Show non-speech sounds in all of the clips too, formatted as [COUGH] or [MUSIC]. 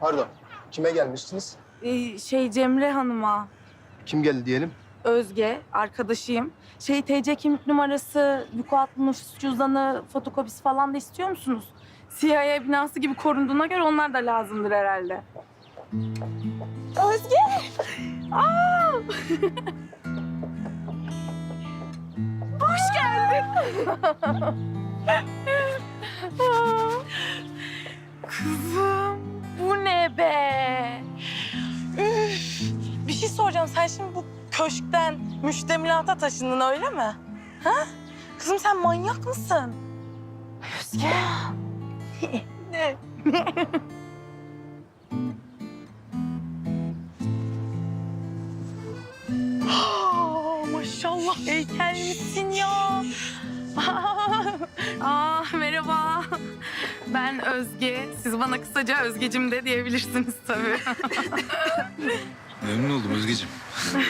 Pardon. Kime gelmiştiniz? Ee, şey Cemre Hanım'a, Kim geldi diyelim? Özge, arkadaşıyım. Şey TC kimlik numarası, vukuat nüfus cüzdanı, fotokopisi falan da istiyor musunuz? CIA binası gibi korunduğuna göre onlar da lazımdır herhalde. Özge! Aa! Hoş geldin. [LAUGHS] Kızım, be? Üf! Bir şey soracağım. Sen şimdi bu köşkten müştemilata taşındın öyle mi? Ha? Kızım sen manyak mısın? Özge. ne? [LAUGHS] Aa, maşallah heykel misin ya? Aa. Ben Özge. Siz bana kısaca Özgecim de diyebilirsiniz tabii. Memnun oldum Özgeciğim.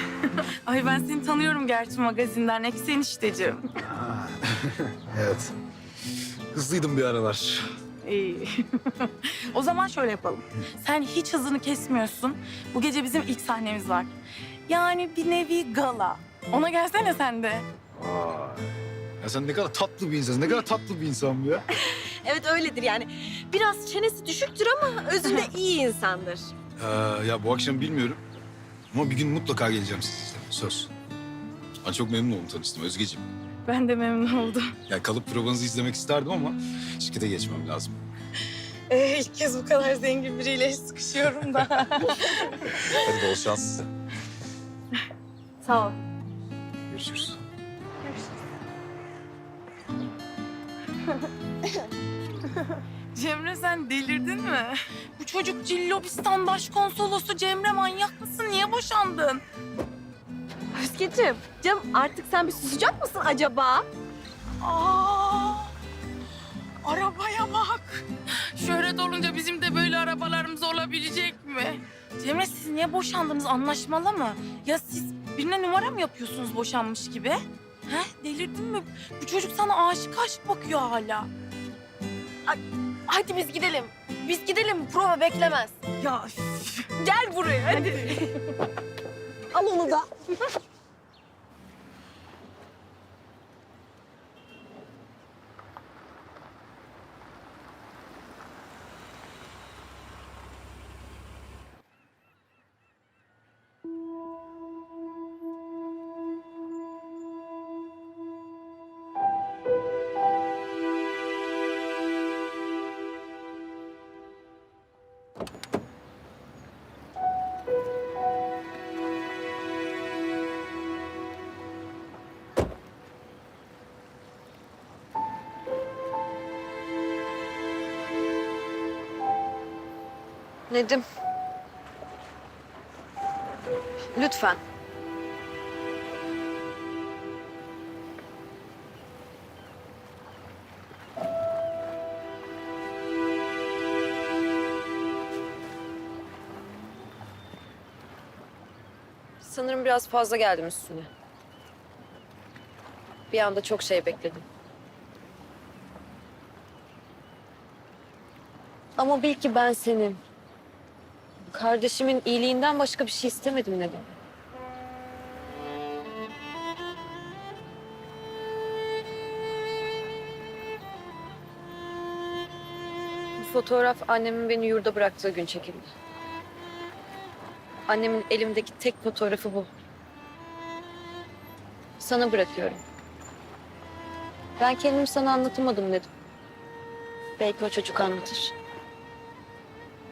[LAUGHS] Ay ben seni tanıyorum gerçi magazinden. Eksi enişteciğim. [LAUGHS] Evet. Hızlıydım bir aralar. İyi. o zaman şöyle yapalım. Sen hiç hızını kesmiyorsun. Bu gece bizim ilk sahnemiz var. Yani bir nevi gala. Ona gelsene sen de. Vay. Ya sen ne kadar tatlı bir insansın. Ne kadar tatlı bir insan bu ya. [LAUGHS] Evet öyledir yani. Biraz çenesi düşüktür ama özünde iyi insandır. [LAUGHS] Ee, ya bu akşam bilmiyorum. Ama bir gün mutlaka geleceğim sizle. Söz. Ben çok memnun oldum tanıştım Özgeciğim. Ben de memnun oldum. [LAUGHS] Ya kalıp provanızı izlemek isterdim ama şirkete geçmem lazım. Ee, ilk kez bu kadar zengin biriyle sıkışıyorum da. Hadi bol şans size. Sağ ol. Görüşürüz. Cemre sen delirdin mi? Bu çocuk Cillobistan başkonsolosu Cemre manyak mısın? Niye boşandın? Özgeciğim, canım artık sen bir susacak mısın acaba? Aa, arabaya bak. Şöhret olunca bizim de böyle arabalarımız olabilecek mi? Cemre siz niye boşandınız anlaşmalı mı? Ya siz birine numara mı yapıyorsunuz boşanmış gibi? He delirdin mi? Bu çocuk sana aşık aşık bakıyor hala. Hadi biz gidelim. Biz gidelim, prova beklemez. Ya üf. Gel buraya hadi. Al onu da. [LAUGHS] Nedim. Lütfen. Sanırım biraz fazla geldim üstüne. Bir anda çok şey bekledim. Ama bil ki ben senin. Kardeşimin iyiliğinden başka bir şey istemedim Nedim. Bu fotoğraf annemin beni yurda bıraktığı gün çekildi. Annemin elimdeki tek fotoğrafı bu. Sana bırakıyorum. Ben kendimi sana anlatamadım dedim. Belki o çocuk anlatır.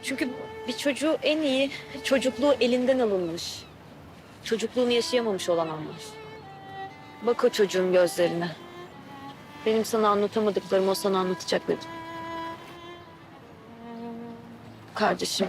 Çünkü bir çocuğu en iyi çocukluğu elinden alınmış. Çocukluğunu yaşayamamış olan anlar. Bak o çocuğun gözlerine. Benim sana anlatamadıklarımı o sana anlatacak dedim. Kardeşim.